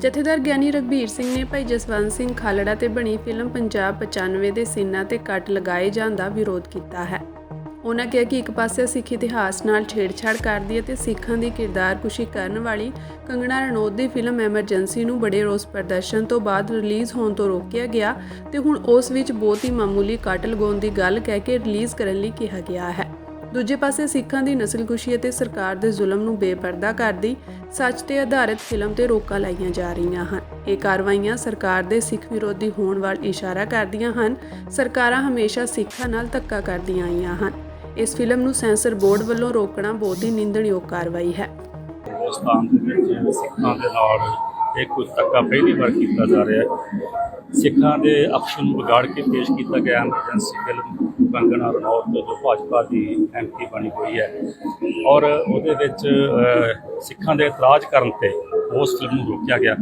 ਜਥੇਦਾਰ ਗਿਆਨੀ ਰਗਬੀਰ ਸਿੰਘ ਨੇ ਭਾਈ ਜਸਵੰਤ ਸਿੰਘ ਖਾਲੜਾ ਤੇ ਬਣੀ ਫਿਲਮ ਪੰਜਾਬ 95 ਦੇ ਸੀਨਾ ਤੇ ਕੱਟ ਲਗਾਏ ਜਾਣ ਦਾ ਵਿਰੋਧ ਕੀਤਾ ਹੈ। ਉਹਨਾਂ ਕਿਹਾ ਕਿ ਇੱਕ ਪਾਸੇ ਸਿੱਖ ਇਤਿਹਾਸ ਨਾਲ ਛੇੜਛਾੜ ਕਰਦੀ ਹੈ ਤੇ ਸਿੱਖਾਂ ਦੀ ਕਿਰਦਾਰਕੁਸ਼ੀ ਕਰਨ ਵਾਲੀ ਕੰਗਣਾ ਰਣੌਤ ਦੀ ਫਿਲਮ ਐਮਰਜੈਂਸੀ ਨੂੰ ਬੜੇ ਰੋਸ ਪ੍ਰਦਰਸ਼ਨ ਤੋਂ ਬਾਅਦ ਰਿਲੀਜ਼ ਹੋਣ ਤੋਂ ਰੋਕਿਆ ਗਿਆ ਤੇ ਹੁਣ ਉਸ ਵਿੱਚ ਬਹੁਤ ਹੀ ਮਾਮੂਲੀ ਕੱਟ ਲਗਾਉਣ ਦੀ ਗੱਲ ਕਹਿ ਕੇ ਰਿਲੀਜ਼ ਕਰਨ ਲਈ ਕਿਹਾ ਗਿਆ ਹੈ। ਦੂਜੇ ਪਾਸੇ ਸਿੱਖਾਂ ਦੀ ਨਸਲਕੁਸ਼ੀ ਅਤੇ ਸਰਕਾਰ ਦੇ ਜ਼ੁਲਮ ਨੂੰ ਬੇਪਰਦਾ ਕਰਦੀ ਸੱਚ ਤੇ ਆਧਾਰਿਤ ਫਿਲਮ ਤੇ ਰੋਕਾਂ ਲਾਈਆਂ ਜਾ ਰਹੀਆਂ ਹਨ। ਇਹ ਕਾਰਵਾਈਆਂ ਸਰਕਾਰ ਦੇ ਸਿੱਖ ਵਿਰੋਧੀ ਹੋਣ ਵੱਲ ਇਸ਼ਾਰਾ ਕਰਦੀਆਂ ਹਨ। ਸਰਕਾਰਾਂ ਹਮੇਸ਼ਾ ਸਿੱਖਾਂ ਨਾਲ ਧੱਕਾ ਕਰਦੀਆਂ ਆਈਆਂ ਹਨ। ਇਸ ਫਿਲਮ ਨੂੰ ਸੈਂਸਰ ਬੋਰਡ ਵੱਲੋਂ ਰੋਕਣਾ ਬਹੁਤ ਹੀ ਨਿੰਦਣਯੋਗ ਕਾਰਵਾਈ ਹੈ। ਹਿੰਦੁਸਤਾਨ ਦੇ ਵਿੱਚ ਸਿੱਖਾਂ ਦੇ ਨਾਲ ਇਹ ਕੁਝ ਧੱਕਾ ਪਹਿਲੀ ਵਾਰ ਕੀਤਾ ਜਾ ਰਿਹਾ ਹੈ। ਸਿੱਖਾਂ ਦੇ ਅਕਸ਼ ਨੂੰ ਵਿਗਾੜ ਕੇ ਪੇਸ਼ ਕੀਤਾ ਗਿਆ ਐਮਰਜੈਂਸੀ ਫਿਲਮ ਕੰਗਣਾ ਰਣੌਤ ਜੋ ਭਾਜਪਾ ਦੀ ਐਮਪੀ ਬਣੀ ਹੋਈ ਹੈ। ਔਰ ਉਹਦੇ ਵਿੱਚ ਸਿੱਖਾਂ ਦੇ ਇਤਰਾਜ਼ ਕਰਨ ਤੇ ਉਸ ਫਿਲਮ ਨੂੰ ਰੋਕਿਆ ਗਿਆ।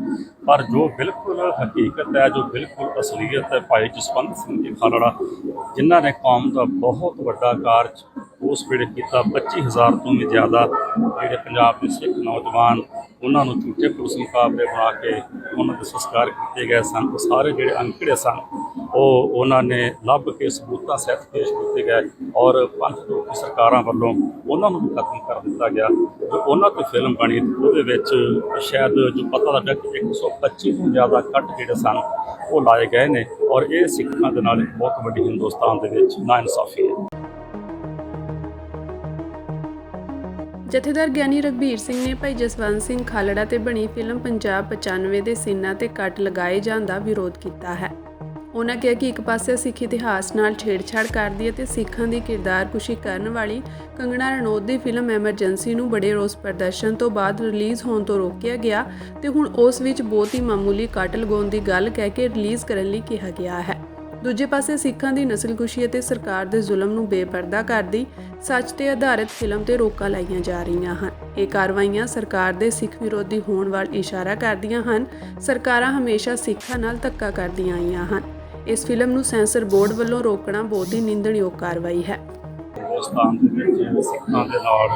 ਪਰ ਜੋ ਬਿਲਕੁਲ ਹਕੀਕਤ ਹੈ, ਜੋ ਬਿਲਕੁਲ ਅਸਲੀਅਤ ਹੈ, ਭਾਈ ਜਸਵੰਤ ਸਿੰਘ ਜੀ ਖਾਲੜਾ, ਜਿਨ੍ਹਾਂ ਨੇ ਕੌਮ ਦਾ ਬਹੁਤ ਵੱਡਾ ਕਾਰਜ ਉਸ ਵੇਲੇ ਕੀਤਾ 25000 ਤੋਂ ਵੀ ਜ਼ਿਆਦਾ ਜਿਹੜੇ ਪੰਜਾਬ ਦੇ ਸਿੱਖ ਨੌਜਵਾਨ, ਉਹਨਾਂ ਨੂੰ ਝੂਠੇ ਪੁਲਿਸ ਮੁਕਾਬਲੇ ਬਣਾ ਕੇ ਉਹਨਾਂ ਦੇ ਸੰਸਕਾਰ ਕੀਤੇ ਗਏ ਸਨ। ਉਹ ਸਾਰੇ ਜਿਹੜੇ ਅੰਕੜੇ ਸਨ ਉਹ ਉਹਨਾਂ ਨੇ ਲੱਭ ਕੇ ਸਬੂਤਾਂ ਸਹਿਤ ਪੇਸ਼ ਕੀਤੇ ਗਏ ਔਰ ਪੰਥ ਰੋਕੀ ਸਰਕਾਰਾਂ ਵੱਲੋਂ ਉਹਨਾਂ ਨੂੰ ਖਤਮ ਕਰ ਦਿੱਤਾ ਗਿਆ। ਜੋ ਉਹਨਾਂ ਤੇ ਫਿਲਮ ਬਣੀ ਉਹਦੇ ਵਿੱਚ ਸ਼ਾਇਦ ਜੋ ਪਤਾ ਲੱਗਾ ਕਿ 125 ਤੋਂ ਜ਼ਿਆਦਾ ਕੱਟ ਜਿਹੜੇ ਸਨ, ਉਹ ਲਾਏ ਗਏ ਨੇ ਔਰ ਇਹ ਸਿੱਖਾਂ ਦੇ ਨਾਲ ਬਹੁਤ ਵੱਡੀ ਹਿੰਦੁਸਤਾਨ ਦੇ ਵਿੱਚ ਨਾਇਨਸਾਫੀ ਹੈ। ਜਥੇਦਾਰ ਗਿਆਨੀ ਰਗਬੀਰ ਸਿੰਘ ਨੇ ਭਾਈ ਜਸਵੰਤ ਸਿੰਘ ਖਾਲੜਾ ਤੇ ਬਣੀ ਫਿਲਮ ਪੰਜਾਬ 95 ਦੇ ਸੀਨਾ ਤੇ ਕੱਟ ਲਗਾਏ ਜਾਣ ਦਾ ਵਿਰੋਧ ਕੀਤਾ ਹੈ। ਉਹਨਾਂ ਕਿਹਾ ਕਿ ਇੱਕ ਪਾਸੇ ਸਿੱਖ ਇਤਿਹਾਸ ਨਾਲ ਛੇੜਛਾੜ ਕਰਦੀ ਹੈ ਤੇ ਸਿੱਖਾਂ ਦੀ ਕਿਰਦਾਰਕੁਸ਼ੀ ਕਰਨ ਵਾਲੀ ਕੰਗਣਾ ਰਣੌਤ ਦੀ ਫਿਲਮ ਐਮਰਜੈਂਸੀ ਨੂੰ ਬੜੇ ਰੋਸ ਪ੍ਰਦਰਸ਼ਨ ਤੋਂ ਬਾਅਦ ਰਿਲੀਜ਼ ਹੋਣ ਤੋਂ ਰੋਕਿਆ ਗਿਆ ਤੇ ਹੁਣ ਉਸ ਵਿੱਚ ਬਹੁਤ ਹੀ ਮਾਮੂਲੀ ਕੱਟ ਲਗਾਉਣ ਦੀ ਗੱਲ ਕਹਿ ਕੇ ਰਿਲੀਜ਼ ਕਰਨ ਲਈ ਕਿਹਾ ਗਿਆ ਹੈ। ਦੂਜੇ ਪਾਸੇ ਸਿੱਖਾਂ ਦੀ ਨਸਲਕੁਸ਼ੀ ਅਤੇ ਸਰਕਾਰ ਦੇ ਜ਼ੁਲਮ ਨੂੰ ਬੇਪਰਦਾ ਕਰਦੀ ਸੱਚ ਤੇ ਆਧਾਰਿਤ ਫਿਲਮ ਤੇ ਰੋਕਾਂ ਲਾਈਆਂ ਜਾ ਰਹੀਆਂ ਹਨ। ਇਹ ਕਾਰਵਾਈਆਂ ਸਰਕਾਰ ਦੇ ਸਿੱਖ ਵਿਰੋਧੀ ਹੋਣ ਵੱਲ ਇਸ਼ਾਰਾ ਕਰਦੀਆਂ ਹਨ। ਸਰਕਾਰਾਂ ਹਮੇਸ਼ਾ ਸਿੱਖਾਂ ਨਾਲ ਧੱਕਾ ਕਰਦੀਆਂ ਆਈਆਂ ਹਨ। ਇਸ ਫਿਲਮ ਨੂੰ ਸੈਂਸਰ ਬੋਰਡ ਵੱਲੋਂ ਰੋਕਣਾ ਬਹੁਤ ਹੀ ਨਿੰਦਣਯੋਗ ਕਾਰਵਾਈ ਹੈ। ਹਿੰਦੁਸਤਾਨ ਦੇ ਵਿੱਚ ਸਿੱਖਾਂ ਦੇ ਨਾਲ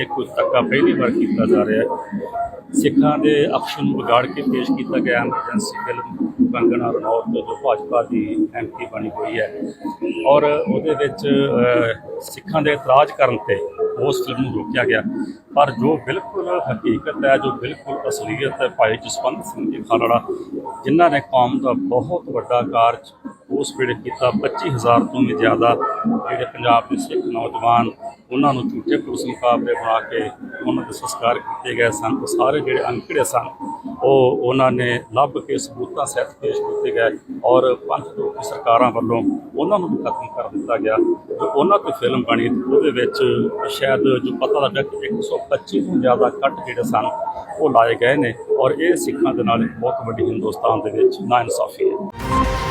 ਇਹ ਕੁਝ ਧੱਕਾ ਪਹਿਲੀ ਵਾਰ ਕੀਤਾ ਜਾ ਰਿਹਾ ਹੈ। ਸਿੱਖਾਂ ਦੇ ਅਕਸ਼ ਨੂੰ ਵਿਗਾੜ ਕੇ ਪੇਸ਼ ਕੀਤਾ ਗਿਆ ਐਮਰਜੈਂਸੀ ਫਿਲਮ ਕੰਗਣਾ ਰਣੌਤ ਜੋ ਭਾਜਪਾ ਦੀ ਐਮਪੀ ਬਣੀ ਹੋਈ ਹੈ। ਔਰ ਉਹਦੇ ਵਿੱਚ ਸਿੱਖਾਂ ਦੇ ਇਤਰਾਜ਼ ਕਰਨ ਤੇ ਉਸ ਫਿਲਮ ਨੂੰ ਰੋਕਿਆ ਗਿਆ। ਪਰ ਜੋ ਬਿਲਕੁਲ ਹਕੀਕਤ ਹੈ, ਜੋ ਬਿਲਕੁਲ ਅਸਲੀਅਤ ਹੈ, ਭਾਈ ਜਸਵੰਤ ਸਿੰਘ ਜੀ ਖਾਲੜਾ ਜਿਨ੍ਹਾਂ ਨੇ ਕੌਮ ਦਾ ਬਹੁਤ ਵੱਡਾ ਕਾਰਜ ਉਸ ਵੇਲੇ ਕੀਤਾ। 25000 ਤੋਂ ਵੀ ਜ਼ਿਆਦਾ ਜਿਹੜੇ ਪੰਜਾਬ ਦੇ ਸਿੱਖ ਨੌਜਵਾਨ, ਉਹਨਾਂ ਨੂੰ ਝੂਠੇ ਪੁਲਿਸ ਮੁਕਾਬਲੇ ਬਣਾ ਕੇ ਉਹਨਾਂ ਦੇ ਸੰਸਕਾਰ ਕੀਤੇ ਗਏ ਸਨ। ਉਹ ਸਾਰੇ ਜਿਹੜੇ ਅੰਕੜੇ ਸਨ ਉਹ ਉਹਨਾਂ ਨੇ ਲੱਭ ਕੇ ਸਬੂਤਾਂ ਸਹਿਤ ਪੇਸ਼ ਕੀਤੇ ਗਏ ਔਰ ਪੰਥ ਰੋਕੀ ਸਰਕਾਰਾਂ ਵੱਲੋਂ ਉਹਨਾਂ ਨੂੰ ਵੀ ਖਤਮ ਕਰ ਦਿੱਤਾ ਗਿਆ। ਜੋ ਉਹਨਾਂ ਤੇ ਫਿਲਮ ਬਣੀ, ਉਹਦੇ ਵਿੱਚ ਸ਼ਾਇਦ ਜੋ ਪਤਾ ਲੱਗਾ ਕਿ 125 ਤੋਂ ਜ਼ਿਆਦਾ ਕੱਟ ਜਿਹੜੇ ਸਨ, ਉਹ ਲਾਏ ਗਏ ਨੇ ਔਰ ਇਹ ਸਿੱਖਾਂ ਦੇ ਨਾਲ ਇੱਕ ਬਹੁਤ ਵੱਡੀ ਹਿੰਦੁਸਤਾਨ ਦੇ ਵਿੱਚ ਨਾਇਨਸਾਫੀ ਹੈ।